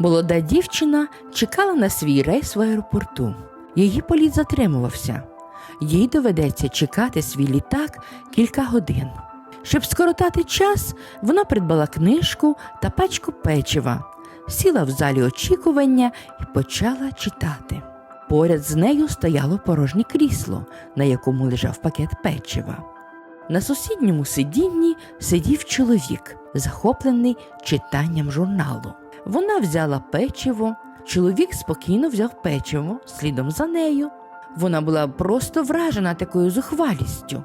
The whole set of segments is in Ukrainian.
Молода дівчина чекала на свій рейс в аеропорту. Її політ затримувався. Їй доведеться чекати свій літак кілька годин. Щоб скоротати час, вона придбала книжку та пачку печива, сіла в залі очікування і почала читати. Поряд з нею стояло порожнє крісло, на якому лежав пакет печива. На сусідньому сидінні сидів чоловік, захоплений читанням журналу. Вона взяла печиво, чоловік спокійно взяв печиво слідом за нею. Вона була просто вражена такою зухвалістю.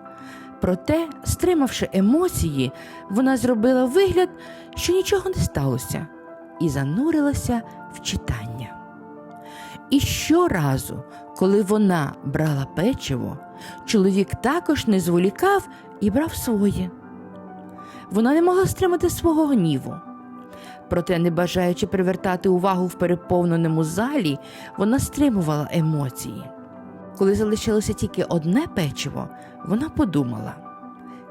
Проте, стримавши емоції, вона зробила вигляд, що нічого не сталося, і занурилася в читання. І щоразу, коли вона брала печиво, чоловік також не зволікав і брав своє. Вона не могла стримати свого гніву. Проте, не бажаючи привертати увагу в переповненому залі, вона стримувала емоції. Коли залишилося тільки одне печиво, вона подумала: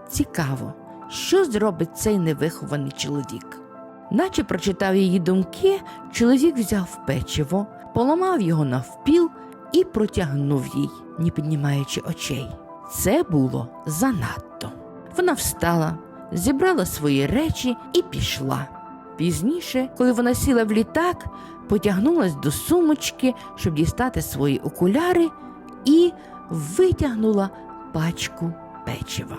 цікаво, що зробить цей невихований чоловік. Наче прочитав її думки, чоловік взяв печиво, поламав його навпіл і протягнув їй, не піднімаючи очей. Це було занадто. Вона встала, зібрала свої речі і пішла. Пізніше, коли вона сіла в літак, потягнулась до сумочки, щоб дістати свої окуляри, і витягнула пачку печива.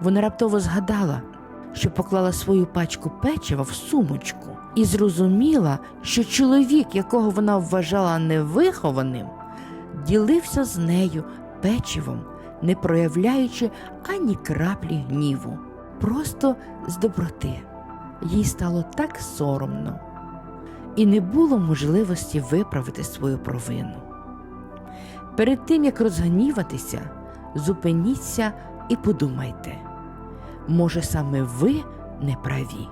Вона раптово згадала, що поклала свою пачку печива в сумочку і зрозуміла, що чоловік, якого вона вважала невихованим, ділився з нею печивом, не проявляючи ані краплі гніву, просто з доброти. Їй стало так соромно, і не було можливості виправити свою провину. Перед тим як розгніватися, зупиніться і подумайте, може, саме ви не праві.